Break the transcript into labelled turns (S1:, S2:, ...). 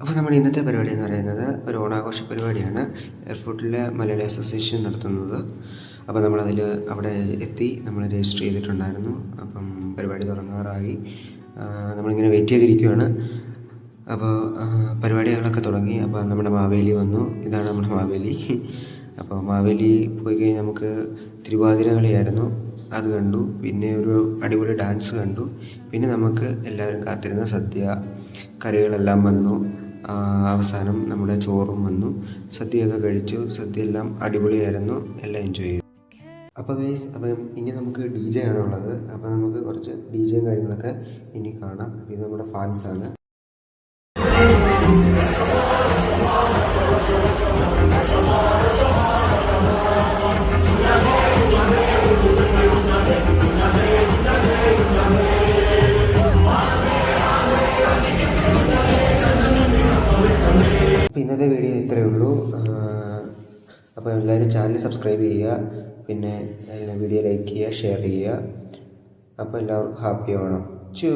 S1: അപ്പോൾ നമ്മുടെ ഇന്നത്തെ പരിപാടി എന്ന് പറയുന്നത് ഒരു ഓണാഘോഷ പരിപാടിയാണ്. എയർപോർട്ടിലെ മലയാളി അസോസിയേഷൻ നടത്തുന്നത്. അപ്പോൾ നമ്മളതിൽ അവിടെ എത്തി നമ്മൾ രജിസ്റ്റർ ചെയ്തിട്ടുണ്ടായിരുന്നു. അപ്പം പരിപാടി തുടങ്ങാറായി. നമ്മളിങ്ങനെ വെയിറ്റ് ചെയ്തിരിക്കുകയാണ് അപ്പോൾ പരിപാടികളൊക്കെ തുടങ്ങി. അപ്പോൾ നമ്മുടെ മാവേലി വന്നു. ഇതാണ് നമ്മുടെ മാവേലി. അപ്പോൾ മാവേലി പോയി കഴിഞ്ഞാൽ നമുക്ക് തിരുവാതിര കളിയായിരുന്നു. അത് കണ്ടു. പിന്നെ ഒരു അടിപൊളി ഡാൻസ് കണ്ടു. പിന്നെ നമുക്ക് എല്ലാവരും കാത്തിരുന്ന സദ്യ കറികളെല്ലാം വന്നു. അവസാനം നമ്മുടെ ചോറും വന്നു. സദ്യയൊക്കെ കഴിച്ചു. സദ്യ എല്ലാം അടിപൊളിയായിരുന്നു. എല്ലാം എൻജോയ് ചെയ്തു. അപ്പോൾ ഗൈസ് അപ്പം ഇനി നമുക്ക് ഡി ജെ ആണ് ഉള്ളത്. അപ്പോൾ നമുക്ക് കുറച്ച് ഡി ജെയും കാര്യങ്ങളൊക്കെ ഇനി കാണാം. ഇത് നമ്മുടെ ഫാൻസാണ് അപ്പോൾ ഇന്നത്തെ വീഡിയോ ഇത്രയേ ഉള്ളൂ. അപ്പോൾ എല്ലാവരും ചാനൽ സബ്സ്ക്രൈബ് ചെയ്യുക. പിന്നെ വീഡിയോ ലൈക്ക് ചെയ്യുക ഷെയർ ചെയ്യുക. അപ്പോൾ എല്ലാവർക്കും ഹാപ്പി ആവണം. ചൂ